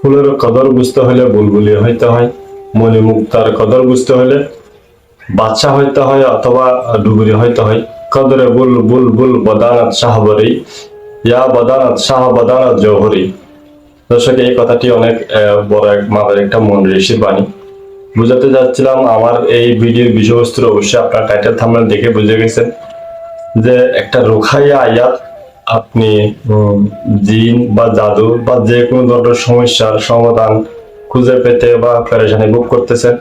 ফুলের কদর বুঝতে হলে বুলবুলি হইতে হয় মনি মুক্তার কদর বুঝতে হলে বাচ্চা হইতে হয় অথবা ডুবুরি হইতে হয়। কদরে বুল বুল বুল বদানাত শাহবরি ইয়া বদানাত শাহ বদানাত জৌহরি। দর্শক, এই কথাটি অনেক বড় এক মাদের একটা মন ঋষির বাণী। বুঝাতে যাচ্ছিলাম আমার এই ভিডিওর বিষয়বস্তু অবশ্যই আপনার টাইটেল থামলে দেখে বুঝে গেছেন যে একটা রুখাইয়া আয়াত আপনি জিন বা জাদু বা যে কোনো ধরনের সমস্যার সমাধান খুঁজে পেতে বা প্যারেশানি বুক করতেছেন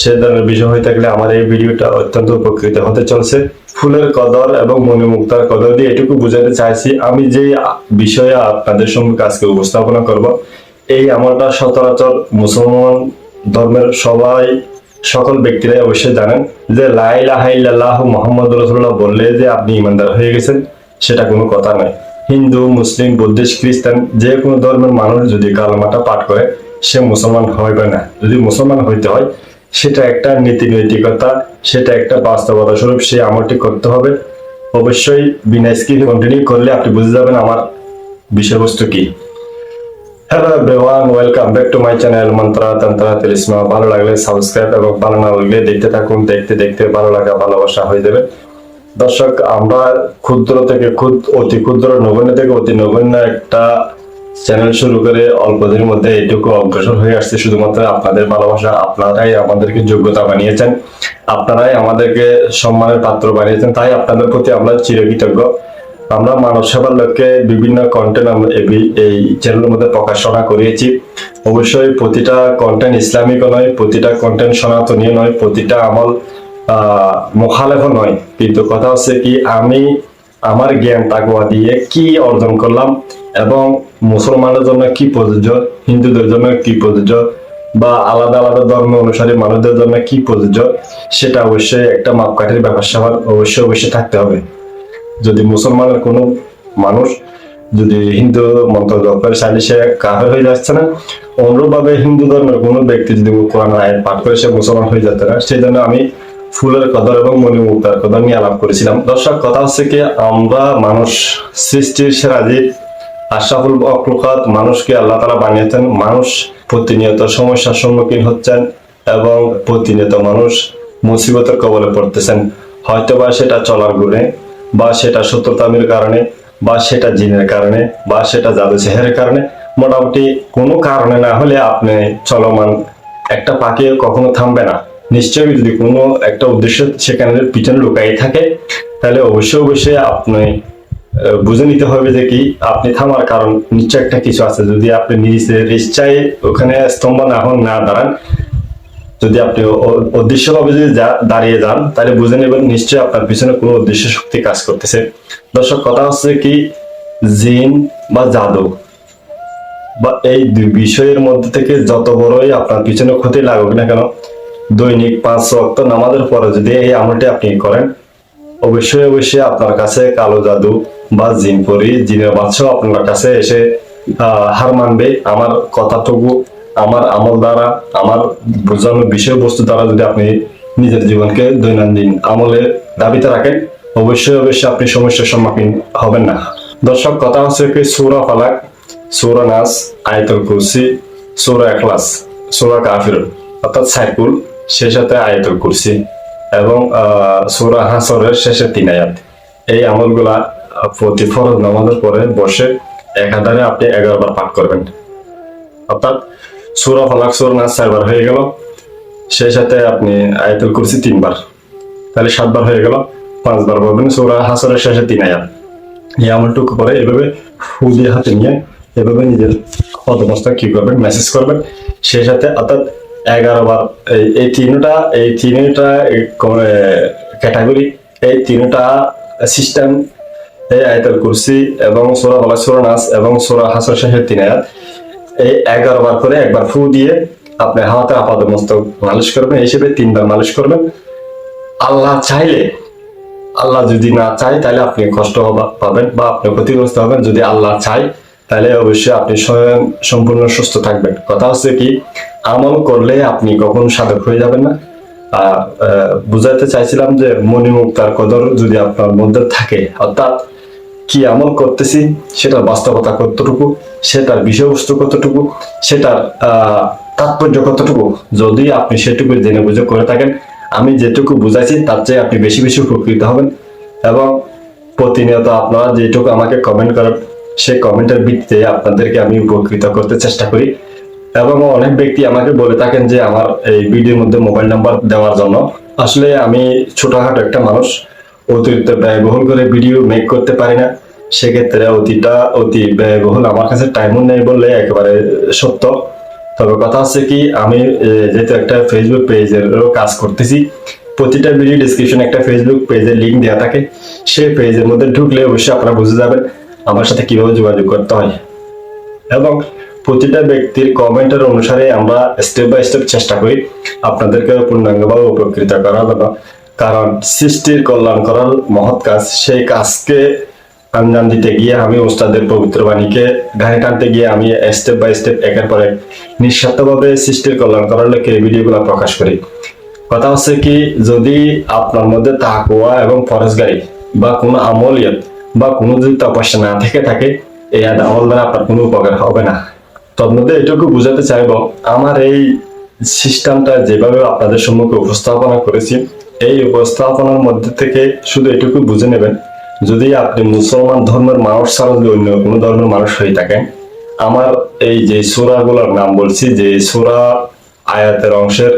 সে ধরনের বিষয় হয়ে থাকলে আমার এই ভিডিওটা অত্যন্ত উপকৃত হতে চলছে। ফুলের কদর এবং মণিমুক্তার কদর দিয়ে এটুকু বুঝাতে চাইছি, আমি যে বিষয়ে আপনাদের সঙ্গে আজকে উপস্থাপনা করব, এই আমলটা সচরাচর মুসলমান ধর্মের সবাই, সকল ব্যক্তিরাই অবশ্যই জানেন যে লাই লাহাইল্লাহ মোহাম্মদ রসুল্লাহ বললে যে আপনি ইমানদার হয়ে গেছেন। সেটা কোনো কথা নয়। হিন্দু, মুসলিম, বুদ্ধিস্ট, খ্রিস্টান, যে কোনো ধর্মের মানুষ যদি কালমাটা পাঠ করে, সে মুসলমান হইবে না। যদি মুসলমান হইতে হয়, সেটা একটা নীতি নৈতিকতা, সেটা একটা বাস্তবতা স্বরূপ সেই আমলটি করতে হবে। অবশ্যই বিনা স্ক্রিন কন্টিনিউ করলে আপনি বুঝে যাবেন আমার বিষয়বস্তু কি। Hello everyone welcome back to my channel Mantra Tantra Telisma ভালো লাগলে সাবস্ক্রাইব এবং ভালো না লাগলে দেখতে থাকুন, দেখতে দেখতে ভালো লাগা, ভালোবাসা হয়ে যাবে। দর্শক, আমরা ক্ষুদ্র থেকে ক্ষুদ অতি ক্ষুদ্র, নগণ্য থেকে অতি নগণ্য একটা চ্যানেল শুরু করে অল্প দিনের মধ্যে এইটুকু অগ্রসর হয়ে আসছে। শুধুমাত্র আপনাদের ভালোবাসা, আপনারাই আমাদেরকে যোগ্যতা বানিয়েছেন। আপনারাই আমাদেরকে সম্মানের পাত্র বানিয়েছেন। তাই আপনাদের প্রতি আমরা চিরকৃতজ্ঞ। আমরা মানব সেবার লক্ষ্যে বিভিন্ন কন্টেন্ট আমরা এই- এই চ্যানেলের মধ্যে প্রকাশনা করিয়েছি। অবশ্যই প্রতিটা কন্টেন্ট ইসলামিক নয়, প্রতিটা কন্টেন্ট সনাতনীয় নয়, প্রতিটা আমল আহ, মোখালেফ নয়, কিন্তু কথা হচ্ছে কি, আমি আমার জ্ঞান তাকওয়া দিয়ে কি অর্জন করলাম এবং মুসলমানের জন্য কি প্রযোজ্য, হিন্দুদের জন্য কি প্রযোজ্য, বা আলাদা আলাদা ধর্ম অনুসারী মানুষদের জন্য কি প্রযোজ্য, সেটা অবশ্যই একটা মাপকাঠির ব্যাপার স্যাপার অবশ্যই অবশ্যই থাকতে হবে। যদি মুসলমানের কোনো মানুষ, যদি হিন্দু মন্ত্র জপ করে চাইলে সে কাফের হয়ে যাচ্ছে না, অনুরূপভাবে হিন্দু ধর্মের কোনো ব্যক্তি যদি কোরআন আয়াত পাঠ করে সে মুসলমান হয়ে যাচ্ছে না সেই জন্য আমি ফুলের কদর এবং মণিমুক্তার কদর নিয়ে আলাপ করেছিলাম। দর্শক, কথা হচ্ছে কি, আমরা মানুষ, সৃষ্টির সেরা জীব, আশরাফুল অকলকাত মানুষকে আল্লাহ তালা বানিয়েছেন। মানুষ প্রতিনিয়ত সমস্যার সম্মুখীন হচ্ছেন এবং প্রতিনিয়ত মানুষ মুসিবতের কবলে পড়তেছেন। হয়তোবা সেটা চলার গুণে, বা সেটা সত্যতামির কারণে, বা সেটা জিনের কারণে, বা সেটা জাদু সেহের কারণে। মোটামুটি কোনো কারণে না হলে আপনি চলমান একটা পাখি কখনো থামবে না। নিশ্চয়ই যদি কোনো একটা উদ্দেশ্য সেখানে পিছনে লুকাই থাকে, তাহলে অবশ্যই অবশ্যই আপনি বুঝে নিতে হবে যে কি আপনি থামার কারণ নিশ্চয় একটা কিছু আছে। যদি আপনি নিজের ইচ্ছায় ওখানে স্তম্ভ না হন না দাঁড়ান, যদি আপনি উদ্দেশ্যভাবে যদি দাঁড়িয়ে যান, তাহলে বুঝে নেবেন নিশ্চয়ই আপনার পিছনে কোনো উদ্দেশ্য শক্তি কাজ করতেছে। দর্শক, কথা হচ্ছে কি, জিন বা জাদু বা এই দুই বিষয়ের মধ্যে থেকে যত বড়ই আপনার পিছনে ক্ষতি লাগুক না কেন দৈনিক পাঁচ ওয়াক্ত নামাজের পরে যদি এই আমলটি আপনি করেন, অবশ্যই অবশ্যই আপনার কাছে কালো জাদু বা জিন পরি জিনের বাচ্চাও আপনার কাছে এসে হার মানবে। আমার কথাটুকু, আমার আমল দ্বারা, আমার বোঝানোর বিষয়বস্তু দ্বারা যদি আপনি নিজের জীবনকে দৈনন্দিন আমলে দাবিতে রাখেন, অবশ্যই অবশ্যই আপনি সমস্যার সম্মুখীন হবেন না। দর্শক, কথা হচ্ছে কি, সুরা ফালাক, সুরা নাস, আয়তল কুরসি, সুরা এখলাস সুরা কাফির অর্থাৎ সাইকুল সে সাথে আয়তল কুরসি এবং সুরা হাসরের শেষে তিন আয়াত। এই আমলগুলা প্রতি ফরজ নামাজের পরে বসে একাধারে আপনি এগারো বার পাঠ করবেন। অর্থাৎ সুরা ফালাক, সুরা নাস চারবার হয়ে গেল। সেই সাথে আপনি আয়াতুল কুরসি তিনবার। তাহলে সাতবার হয়ে গেল। পাঁচবার বলবেন সুরা হাসরের শেষে তিন আয়াত। এই আমলটুকু করে এভাবে ফু দিয়ে হাতে নিয়ে এভাবে নিজের পদমস্তক কি করবেন মেসেজ করবেন। সেই সাথে অর্থাৎ এগারো বার এই- তিনটা, এই তিনটা ক্যাটাগরি এই তিনটা সিস্টেম এই আয়তাল কুরসি এবং সোরা বলা সোরা নাস এবং সোরা হাসর শেষের তিন আয়াত। এই এগারো বার করে একবার ফু দিয়ে আপনি হাতে আপাদ মস্তক মালিশ করবেন হিসেবে তিনবার মালিশ করবেন। আল্লাহ চাইলে, আল্লাহ যদি না চায়, তাহলে আপনি কষ্ট পাবেন বা আপনি ক্ষতিগ্রস্ত হবেন। যদি আল্লাহ চায় তাহলে অবশ্যই আপনি স্বয়ং সম্পূর্ণ সুস্থ থাকবেন। কথা হচ্ছে কি, আমল করলে আপনি কখনো সাধক হয়ে যাবেন না। বুঝাতে চাইছিলাম যে মণিমুক্তার কদর যদি আপনার মধ্যে থাকে, অর্থাৎ কি আমল করতেছি, সেটার বাস্তবতা কতটুকু, সেটার বিষয়বস্তু কতটুকু, সেটার তাৎপর্য কতটুকু, যদি আপনি সেটুকু জেনে বুঝে করে থাকেন, আমি যেটুকু বুঝাইছি তার চেয়ে আপনি বেশি বেশি উপকৃত হবেন। এবং প্রতিনিয়ত আপনারা যেটুকু আমাকে কমেন্ট করেন সেই কমেন্টের ভিত্তিতে আপনাদেরকে আমি উপকৃত করতে চেষ্টা করি। এবং অনেক ব্যক্তি আমাকে বলে থাকেন যে আমার এই ভিডিওর মধ্যে মোবাইল নাম্বার দেওয়ার জন্য। আসলে আমি ছোটখাটো একটা মানুষ, অতিরিক্ত ব্যয়বহুল করে ভিডিও মেক করতে পারি না। সেক্ষেত্রে অতিটা, অতি ব্যয়বহুল আমার কাছে টাইমও নেই বললে একেবারে সত্য। তবে কথা হচ্ছে কি, আমি যেহেতু একটা ফেসবুক পেজেরও কাজ করতেছি, প্রতিটা ভিডিও ডিসক্রিপশনে একটা ফেসবুক পেজের লিঙ্ক দেওয়া থাকে। সেই পেজের মধ্যে ঢুকলে অবশ্যই আপনারা বুঝে যাবেন আমার সাথে কীভাবে যোগাযোগ করতে হয়? এবং প্রতিটা ব্যক্তির কমেন্টের অনুসারে আমরা স্টেপ বাই স্টেপ চেষ্টা করি আপনাদেরকে পূর্ণাঙ্গভাবে উপকৃত করার জন্য। কারণ সৃষ্টির কল্যাণ করার মহৎ কাজ, সেই কাজকে আঞ্জাম দিতে গিয়ে আমি ওস্তাদের পবিত্র বাণীকে ঘাড়ে টানতে গিয়ে আমি স্টেপ বাই স্টেপ একের পর এক নিঃস্বার্থভাবে সৃষ্টির কল্যাণ করার লক্ষ্যে এই ভিডিওগুলো প্রকাশ করি। কথা হচ্ছে কি, যদি আপনার মধ্যে তাকুয়া এবং ফরজগারি বা কোনো আমলিয়ত বা কোনো যদি তপস্যা না থেকে থাকে, এই আদা আমল দ্বারা আপনার কোনো উপকার হবে না। তোর মধ্যে এটুকু বুঝাতে চাইব, আমার এই সিস্টেমটা যেভাবে আপনাদের সম্মুখে উপস্থাপনা করেছি, এই উপস্থাপনার মধ্যে থেকে শুধু এটুকু বুঝে নেবেন, যদি আপনি মুসলমান ধর্মের মানুষ ছাড়া যদি অন্য কোনো ধর্মের মানুষ হয়ে থাকেন, আমার এই যে সুরাগুলোর নাম বলছি, যে সোরা আয়াতের অংশের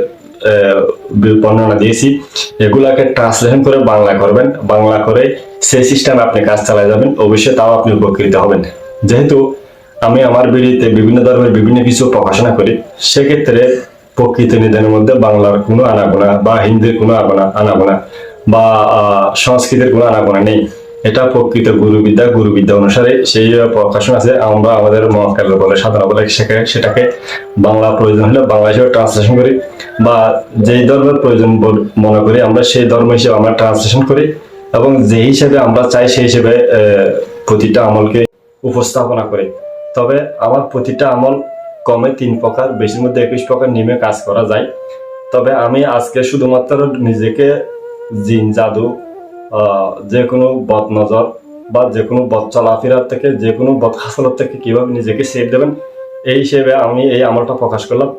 বর্ণনা দিয়েছি। এগুলাকে ট্রান্সলেশন করে বাংলা করবেন। বাংলা করে সেই সিস্টেম আপনি কাজ চালায় যাবেন। অবশ্যই তাও আপনি উপকৃত হবেন। যেহেতু আমি আমার ভিডিওতে বিভিন্ন ধর্মের বিভিন্ন কিছু প্রকাশনা করি, সেক্ষেত্রে প্রকৃত নিদানের মধ্যে বাংলার কোনো আনাগোনা বা হিন্দির কোনো আনাগোনা বা সংস্কৃতের কোনো আনাগোনা নেই। এটা প্রকৃত গুরুবিদ্যা গুরুবিদ্যা অনুসারে সেই প্রকাশন আছে, আমরা আমাদের মহাকাল বলে সাধারণ বলে সেখানে সেটাকে বাংলা প্রয়োজন হলে বাংলা হিসেবে ট্রান্সলেশন করি বা যেই ধর্মের প্রয়োজন মনে করি, আমরা সেই ধর্ম হিসেবে আমরা ট্রান্সলেশন করি এবং যে হিসেবে আমরা চাই সেই হিসেবে প্রতিটা আমলকে উপস্থাপনা করি। তবে আমার প্রতিটা আমল কমে তিন প্রকার, বেশির মধ্যে একুশ প্রকার নিমে কাজ করা যায়। তবে আমি আজকে শুধুমাত্র নিজেকে জিন, জাদু যে কোনো বদ নজর বা যে কোনো বদ চলাফেরার থেকে, যে কোনো বদ হাসলত থেকে কীভাবে নিজেকে সেভ দেবেন, এই হিসেবে আমি এই আমলটা প্রকাশ করলাম।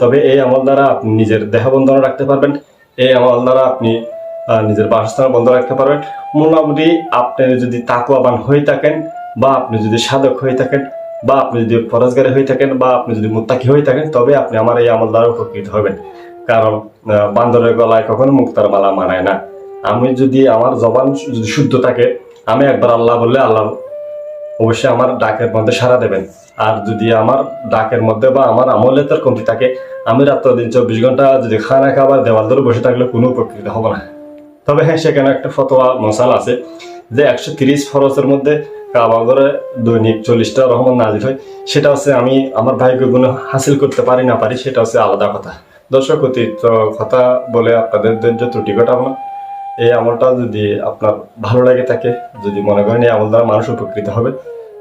তবে এই আমল দ্বারা আপনি নিজের দেহ বন্ধন রাখতে পারবেন, এই আমল দ্বারা আপনি নিজের বাসস্থান বন্ধ রাখতে পারবেন। মোটামুটি আপনি যদি তাকুয়াবান হয়ে থাকেন বা আপনি যদি সাধক হয়ে থাকেন বা আপনি যদি ফরজগারি হয়ে থাকেন বা আপনি যদি মুত্তাকি হয়ে থাকেন, তবে আপনি আমার এই আমল দ্বারা উপকৃত হবেন। কারণ বান্দরের গলায় কখনো মুক্তার মালা মানায় না। আমি যদি আমার জবান যদি শুদ্ধ থাকে, আমি একবার আল্লাহ বললে আল্লাহ অবশ্যই আমার ডাকের মধ্যে সাড়া দেবেন। আর যদি আমার ডাকের মধ্যে বা আমার আমলের কমতি থাকে, আমি রাত্র দিন চব্বিশ ঘণ্টা যদি খানা খাবার দেওয়াল ধরে বসে থাকলে কোনো উপকৃত হব না। তবে হ্যাঁ সেখানে একটা ফতোয়া মশাল আছে যে একশো তিরিশ ফরজের মধ্যে কাবাগরে দৈনিক চল্লিশটা রহমান নাজির হয়। সেটা হচ্ছে আমি আমার ভাগ্যগুলো হাসিল করতে পারি না পারি, সেটা হচ্ছে আলাদা কথা। দর্শক অতিরিক্ত কথা বলে আপনাদের ত্রুটি ঘটাবো না। এই আমলটা যদি আপনার ভালো লাগে থাকে, যদি মনে করেন এই আমল দ্বারা মানুষ উপকৃত হবে,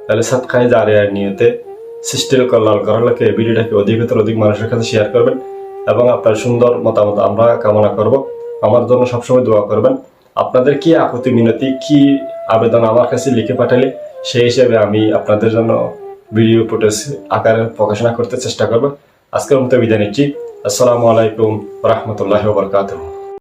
তাহলে সাতখায় জারিয়ার নিয়তে সৃষ্টির কল্যাণ করার লক্ষ্যে এই ভিডিওটাকে অধিকতর অধিক মানুষের কাছে শেয়ার করবেন এবং আপনার সুন্দর মতামত আমরা কামনা করব। আমার জন্য সবসময় দোয়া করবেন। আপনাদের কি আপত্তি, মিনতি, কি আবেদন আমার কাছে লিখে পাঠালে সেই হিসেবে আমি আপনাদের জন্য ভিডিও ফুটেজ আকারে প্রকাশনা করতে চেষ্টা করব। আজকের মতো বিদায় নিচ্ছি। আসসালামু আলাইকুম রহমতুল্লাহ বরকাতুহ।